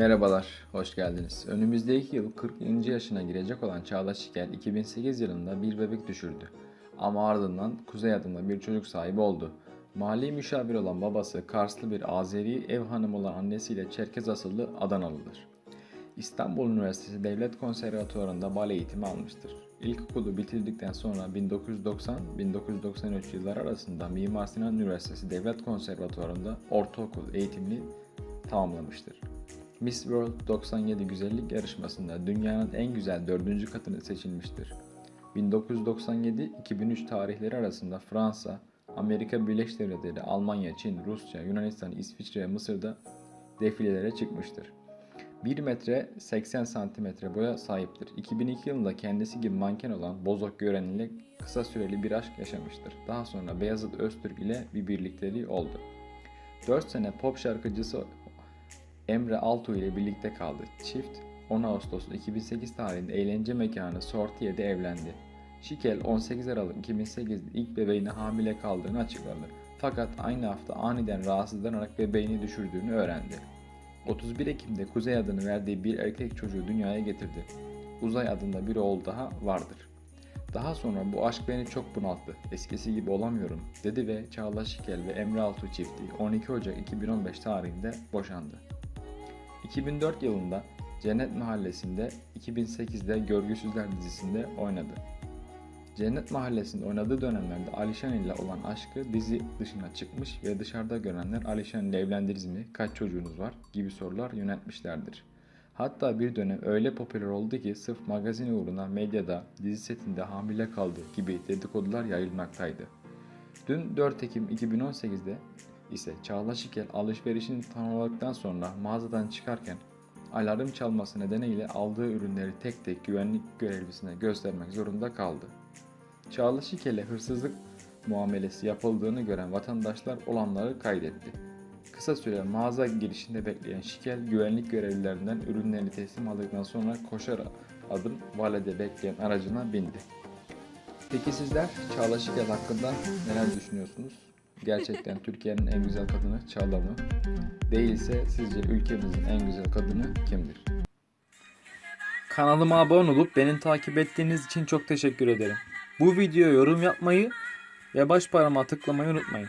Merhabalar, hoş geldiniz. Önümüzdeki yıl 40. yaşına girecek olan Çağla Şikel 2008 yılında bir bebek düşürdü. Ama ardından Kuzey adında bir çocuk sahibi oldu. Mali müşavir olan babası Karslı bir Azeri ev hanımı olan annesiyle Çerkez asıllı Adanalıdır. İstanbul Üniversitesi Devlet Konservatuvarı'nda bale eğitimi almıştır. İlkokulu bitirdikten sonra 1990-1993 yılları arasında Mimar Sinan Üniversitesi Devlet Konservatuvarı'nda ortaokul eğitimini tamamlamıştır. Miss World 97 güzellik yarışmasında dünyanın en güzel dördüncü katını seçilmiştir. 1997-2003 tarihleri arasında Fransa, Amerika Birleşik Devletleri, Almanya, Çin, Rusya, Yunanistan, İsviçre ve Mısır'da defilelere çıkmıştır. 1 metre 80 santimetre boya sahiptir. 2002 yılında kendisi gibi manken olan Bozok Gören ile kısa süreli bir aşk yaşamıştır. Daha sonra Beyazıt Öztürk ile bir birlikteliği oldu. 4 sene pop şarkıcısı Emre Altuğ ile birlikte kaldı. Çift 10 Ağustos 2008 tarihinde eğlence mekanı Sortiye'de evlendi. Şikel 18 Aralık 2008'de ilk bebeğine hamile kaldığını açıkladı. Fakat aynı hafta aniden rahatsızlanarak bebeğini düşürdüğünü öğrendi. 31 Ekim'de Kuzey adını verdiği bir erkek çocuğu dünyaya getirdi. Uzay adında bir oğul daha vardır. Daha sonra bu aşk beni çok bunalttı. Eskisi gibi olamıyorum dedi ve Çağla Şikel ve Emre Altuğ çifti 12 Ocak 2015 tarihinde boşandı. 2004 yılında Cennet Mahallesi'nde 2008'de Görgüsüzler dizisinde oynadı. Cennet Mahallesi'nde oynadığı dönemlerde Alişan ile olan aşkı dizi dışına çıkmış ve dışarıda görenler Alişan ile evlendiniz mi, kaç çocuğunuz var gibi sorular yöneltmişlerdir. Hatta bir dönem öyle popüler oldu ki sırf magazin uğruna medyada dizi setinde hamile kaldı gibi dedikodular yayılmaktaydı. Dün 4 Ekim 2018'de ise Çağla Şikel alışverişini tamamladıktan sonra mağazadan çıkarken alarm çalması nedeniyle aldığı ürünleri tek tek güvenlik görevlisine göstermek zorunda kaldı. Çağla Şikel'e hırsızlık muamelesi yapıldığını gören vatandaşlar olanları kaydetti. Kısa süre mağaza girişinde bekleyen Şikel güvenlik görevlilerinden ürünlerini teslim aldıktan sonra koşar adım valede bekleyen aracına bindi. Peki sizler Çağla Şikel hakkında neler düşünüyorsunuz? Gerçekten Türkiye'nin en güzel kadını Çağla mı? Değilse sizce ülkemizin en güzel kadını kimdir? Kanalıma abone olup beni takip ettiğiniz için çok teşekkür ederim. Bu videoya yorum yapmayı ve baş parmağı tıklamayı unutmayın.